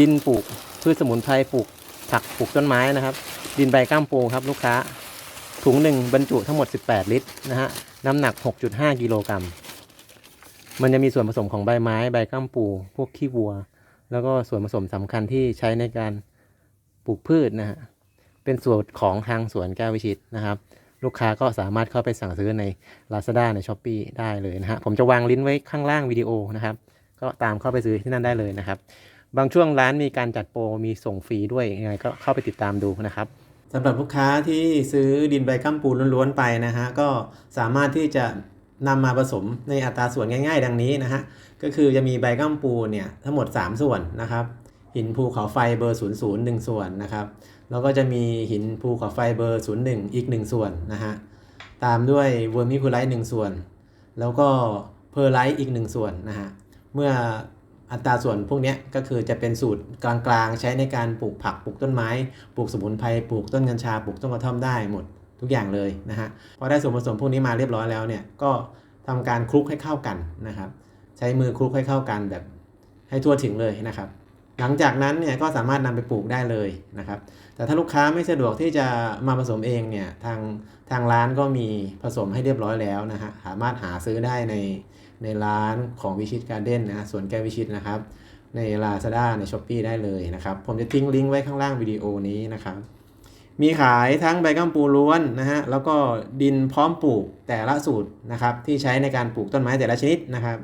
ดินปลูกพืชสมุนไพรปลูกผักปลูกต้นไม้นะครับ ดินใบก้ามปูครับลูกค้าถุงหนึ่งบรรจุทั้งหมด 18 ลิตรนะฮะน้ำหนัก 6.5 กิโลกรัมมันจะมีส่วนผสมของใบไม้ใบก้ามปู พวกขี้วัว แล้วก็ส่วนผสมสำคัญที่ใช้ในการปลูกพืชนะฮะเป็นส่วนของทางสวนแก้ววิชิตนะครับ ลูกค้าก็สามารถเข้าไปสั่งซื้อใน Lazada ใน s h อ p e e ได้เลยนะฮะผมจะวางลิงก์ไว้ข้างล่างวิดีโอนะครับ ก็ตามเข้าไปซื้อที่นั่นได้เลยนะครับ บางช่วงร้านมีการจัดโปรมีส่งฟรีด้วยยังไงก็เข้าไปติดตามดูนะครับสำหรับลูกค้าที่ซื้อดินใบกัมปูล้วนๆไปนะฮะก็สามารถที่จะนำมาผสมในอัตราส่วนง่าย ๆ ดังนี้นะฮะก็คือจะมีใบกัมปูเนี่ยทั้งหมด 3 ส่วนนะครับ หินภูเขาไฟเบอร์ 00 1 ส่วนนะครับแล้วก็จะมีหินภูเขาไฟเบอร์ 01 อีก 1 ส่วนนะฮะตามด้วยเวอร์มิคูไลท์1ส่วน แล้วก็เพอร์ไลท์อีก 1 ส่วนนะฮะเมื่อ อัตราส่วนพวกนี้ก็คือจะเป็นสูตรกลางๆ ใช้ในการปลูกผักปลูกต้นไม้ ปลูกสมุนไพรปลูกต้นกัญชาปลูกต้นกระท่อมได้หมดทุกอย่างเลยนะฮะพอได้ส่วนผสมพวกนี้มาเรียบร้อยแล้วเนี่ยก็ทำการคลุกให้เข้ากันนะครับ ใช้มือคลุกให้เข้ากันแบบให้ทั่วถึงเลยนะครับ หลังจากนั้นเนี่ยก็สามารถนำไปปลูกได้เลยนะครับ แต่ถ้าลูกค้าไม่สะดวกที่จะมาผสมเองเนี่ยทางทางร้านก็มีผสมให้เรียบร้อยแล้วนะฮะสามารถหาซื้อได้ใน ในร้านของวิชิตการ์เด้นนะสวนแก้ววิชิตนะครับ ใน Lazada ใน s h อ p e e ได้เลยนะครับ ผมจะทิ้งลิงก์ไว้ข้างล่างวิดีโอนี้นะครับ มีขายทั้งใบกัมปูล้วนนะฮะแล้วก็ดินพร้อมปลูกแต่ละสูตรนะครับที่ใช้ในการปลูกต้นไม้แต่ละชนิดนะครับ